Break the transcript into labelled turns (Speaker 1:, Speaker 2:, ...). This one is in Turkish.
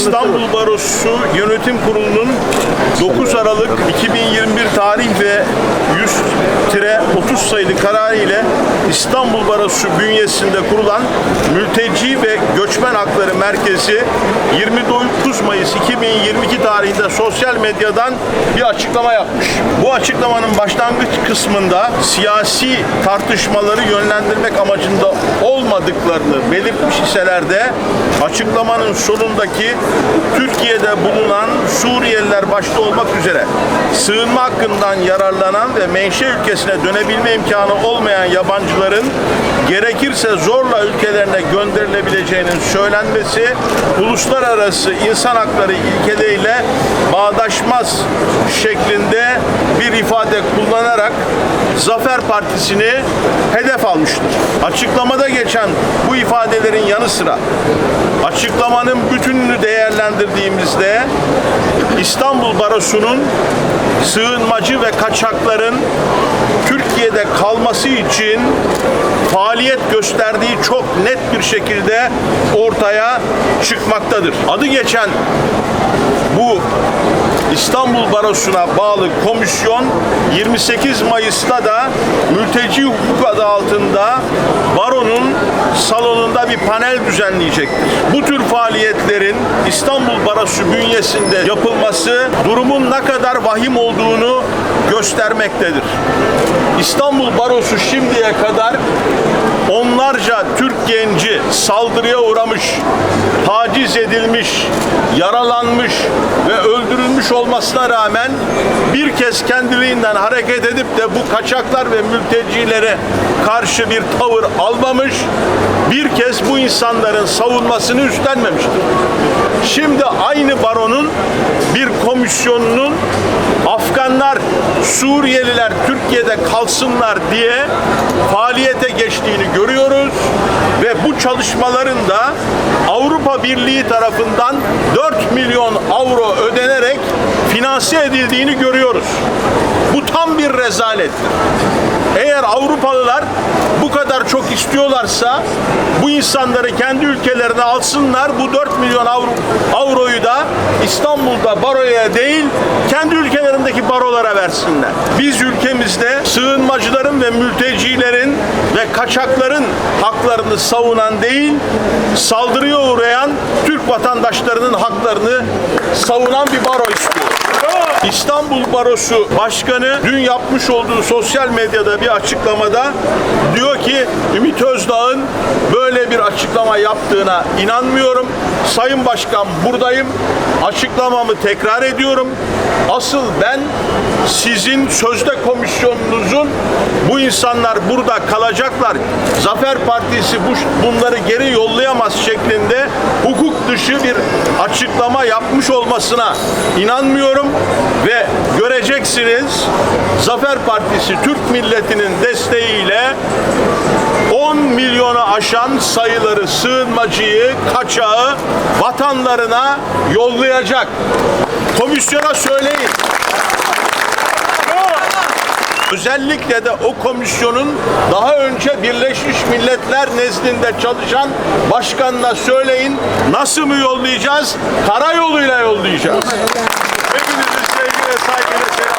Speaker 1: İstanbul Barosu Yönetim Kurulu'nun 9 Aralık 2021 tarih ve 100-30 sayılı kararı ile İstanbul Barosu bünyesinde kurulan Mülteci ve Göçmen Hakları Merkezi 29 Mayıs 2022 tarihinde sosyal medyadan bir açıklama yapmış. Bu açıklamanın başlangıç kısmında siyasi tartışmaları yönlendirmek amacında olmadıklarını belirtmiş iseler de açıklamanın sonundaki Türkiye'de bulunan Suriyeliler başta olmak üzere sığınma hakkından yararlanan ve menşe ülkesine dönebilme imkanı olmayan yabancıların gerekirse zorla ülkelerine gönderilebileceğinin söylenmesi uluslararası insan hakları ilkeleriyle bağdaşmaz şeklinde bir ifade kullanarak Zafer Partisi'ni hedef almıştır. Açıklamada geçen bu ifadelerin yanı sıra açıklamanın bütününü değerlendirdiğimizde İstanbul Barosu'nun sığınmacı ve kaçakların Türkiye'de kalması için faaliyet gösterdiği çok net bir şekilde ortaya çıkmaktadır. Adı geçen bu İstanbul Barosu'na bağlı komisyon 28 Mayıs'ta da mülteci hukuk adı altında baronun salonunda bir panel düzenleyecektir. Bu tür faaliyetlerin İstanbul Barosu bünyesinde yapılması durumun ne kadar vahim olduğunu göstermektedir. İstanbul Barosu şimdiye kadar onlarca Türk genci saldırıya uğramış, taciz edilmiş, yaralanmış ve öldürülmüş olmasına rağmen bir kez kendiliğinden hareket edip de bu kaçaklar ve mültecilere karşı bir tavır almamış, bir kez bu insanların savunmasını üstlenmemiştir. Şimdi aynı baronun bir komisyonunun Afganlar, Suriyeliler Türkiye'de kalsınlar diye faaliyete geçtiğini görüyoruz çalışmaların da Avrupa Birliği tarafından 4 milyon avro ödenerek finanse edildiğini görüyoruz. Bu tam bir rezalettir. Eğer Avrupalılar bu kadar çok istiyorlarsa bu insanları kendi ülkelerine alsınlar. Bu 4 milyon avro, İstanbul'da baroya değil kendi ülkelerindeki barolara versinler. Biz ülkemizde sığınmacıların ve mültecilerin ve kaçakların haklarını savunan değil, saldırıya uğrayan Türk vatandaşlarının haklarını savunan bir baro istiyoruz. İstanbul Barosu Başkanı dün yapmış olduğu sosyal medyada bir açıklamada diyor ki Ümit Özdağ'ın böyle bir açıklama yaptığına inanmıyorum. Sayın Başkan buradayım. Açıklamamı tekrar ediyorum. Asıl ben sizin sözde komisyonunuzun bu insanlar burada kalacaklar. Zafer Partisi bu, bunları geri yollayamaz şeklinde hukuk dışı bir açıklama yapmış olmasına inanmıyorum ve göreceksiniz Zafer Partisi Türk milletinin desteğiyle 10 milyonu aşan sayıları sığınmacıyı, kaçağı vatanlarına yollayacak. Komisyona söyleyin. Özellikle de o komisyonun daha önce Birleşmiş Milletler nezdinde çalışan başkanına söyleyin nasıl mı yollayacağız? Karayoluyla yollayacağız. Hepinizi sevgiyle saygıyla